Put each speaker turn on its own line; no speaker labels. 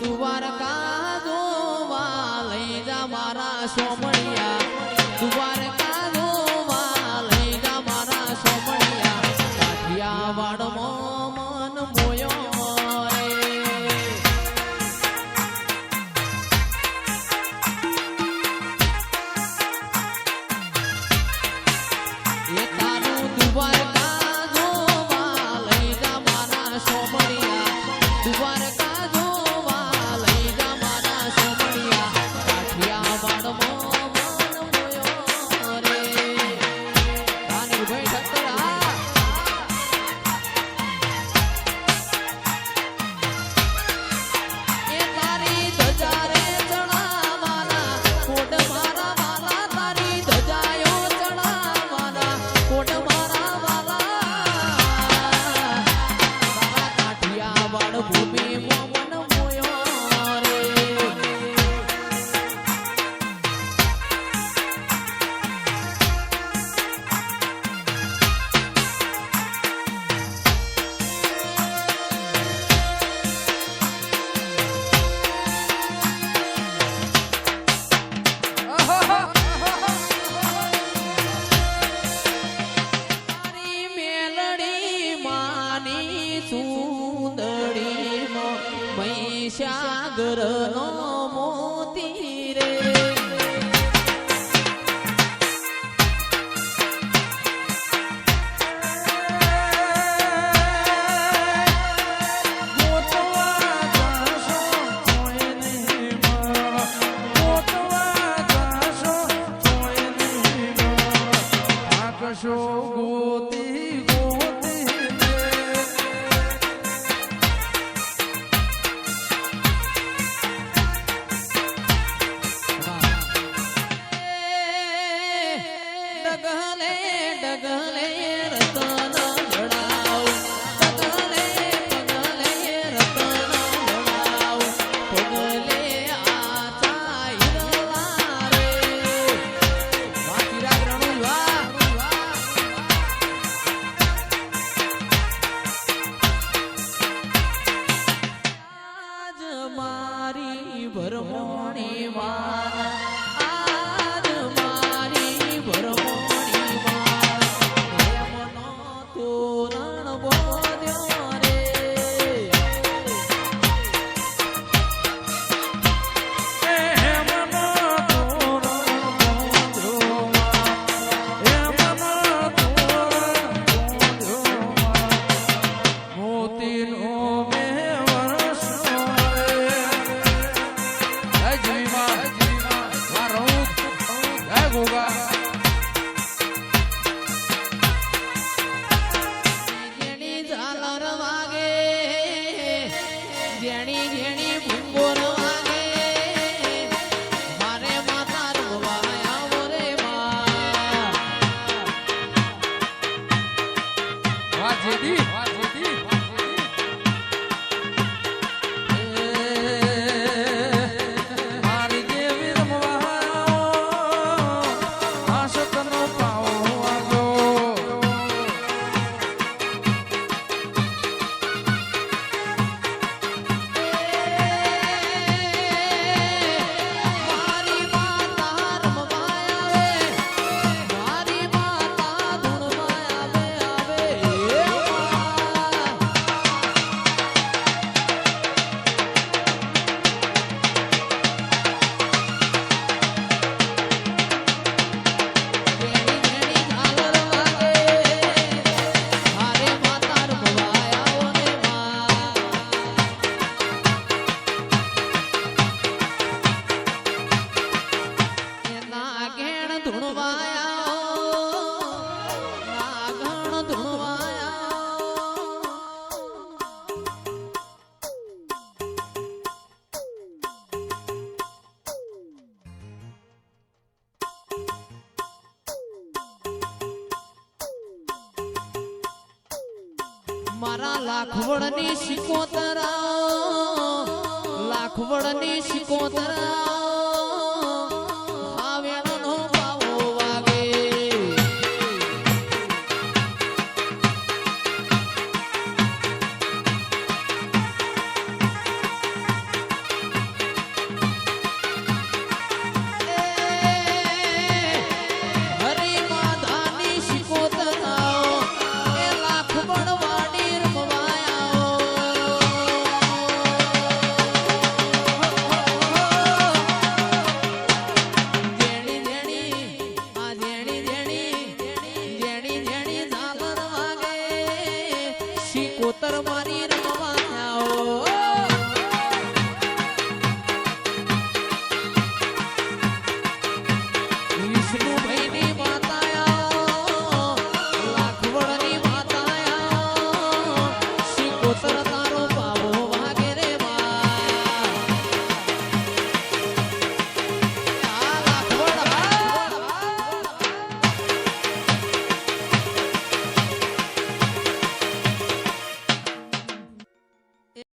સુવારકા જોવા લઈ જા મારા સોમણ Oh. સાગરનો મોતી રે.
ગોતે
મારા લાખવડની શિકોતરા લાખવડની શિકોતરા કોતર મારી
રમવા.